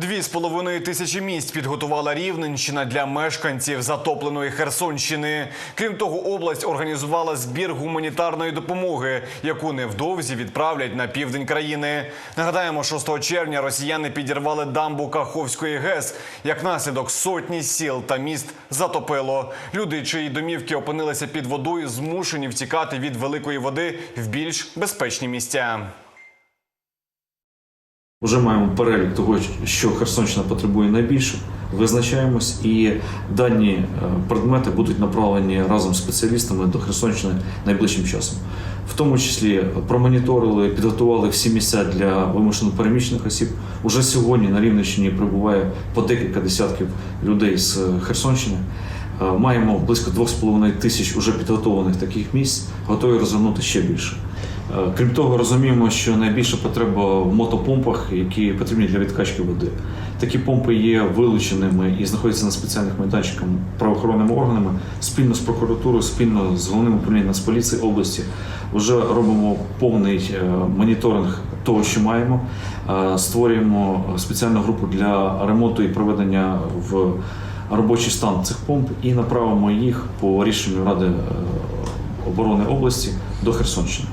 Дві з половиною тисячі місць підготувала Рівненщина для мешканців затопленої Херсонщини. Крім того, область організувала збір гуманітарної допомоги, яку невдовзі відправлять на південь країни. Нагадаємо, 6 червня росіяни підірвали дамбу Каховської ГЕС. Як наслідок сотні сіл та міст затопило. Люди, чиї домівки опинилися під водою, змушені втікати від великої води в більш безпечні місця. Вже маємо перелік того, що Херсонщина потребує найбільше. Визначаємось, і дані е, предмети будуть направлені разом з спеціалістами до Херсонщини найближчим часом. В тому числі промоніторили, підготували всі місця для вимушено переміщених осіб. Уже сьогодні на Рівненщині прибуває по декілька десятків людей з Херсонщини. Е, Маємо близько 2,5 тисяч уже підготовлених таких місць, готові розвернути ще більше. Е, Крім того, розуміємо, що найбільша потреба в мотопомпах, які потрібні для відкачки води. Такі помпи є вилученими і знаходяться на спеціальних майданчиках правоохоронними органами спільно з прокуратурою, спільно з головним управлінням Нацполіції області. Вже робимо повний е, моніторинг того, що маємо. Е, Створюємо спеціальну групу для ремонту і проведення в робочий стан цих помп і направимо їх по рішенню Ради оборони області до Херсонщини.